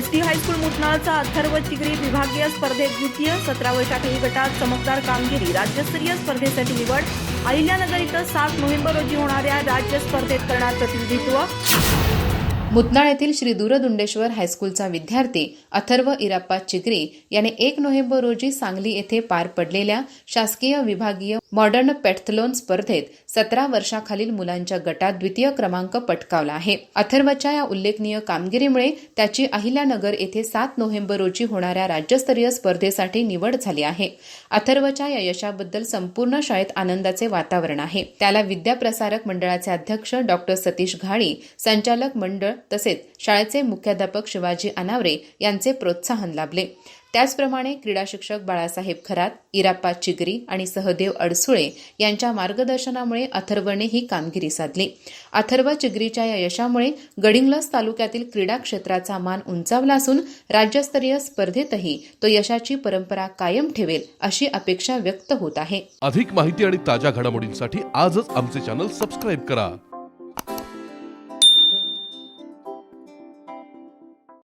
High school मुतनाळचा Atharva Chigari विभागीय स्पर्धेत द्वितीय सतराव्या वर्षा गटात चमकदार कामगिरी. राज्यस्तरीय स्पर्धेसाठी निवड. अहिल्यानगर इथं सात नोव्हेंबर रोजी होणाऱ्या राज्य स्पर्धेत करणार प्रतिनिधित्व. मुतनाळ येथील श्री दूरदुंडेश्वर हायस्कूलचा विद्यार्थी अथर्व इराप्पा चिकरी याने एक नोव्हेंबर रोजी सांगली येथे पार पडलेल्या शासकीय विभागीय मॉडर्न पॅथलॉन स्पर्धेत सतरा वर्षाखालील मुलांच्या गटात द्वितीय क्रमांक पटकावला आहे. अथर्वच्या या उल्लेखनीय कामगिरीमुळे त्याची अहिल्यानगर येथे सात नोव्हेंबर रोजी होणाऱ्या राज्यस्तरीय स्पर्धेसाठी निवड झाली आहे. अथर्वच्या या यशाबद्दल संपूर्ण शाळेत आनंदाचे वातावरण आहे. त्याला विद्याप्रसारक मंडळाचे अध्यक्ष डॉक्टर सतीश घाळी संचालक मंडळ तसेच शाळेचे मुख्याध्यापक शिवाजी अनावरे यांचे प्रोत्साहन लाभले. त्याचप्रमाणे क्रीडा शिक्षक बाळासाहेब खरात इराप्पा चिगरी आणि सहदेव अडसुळे यांच्या मार्गदर्शनामुळे अथर्वने ही कामगिरी साधली. अथर्व चिगरीच्या या यशामुळे गडिंग्लस तालुक्यातील क्रीडा क्षेत्राचा मान उंचावला असून राज्यस्तरीय स्पर्धेतही तो यशाची परंपरा कायम ठेवेल अशी अपेक्षा व्यक्त होत आहे. अधिक माहिती आणि ताज्या घडामोडींसाठी आजच आमचे चॅनल सबस्क्राईब करा.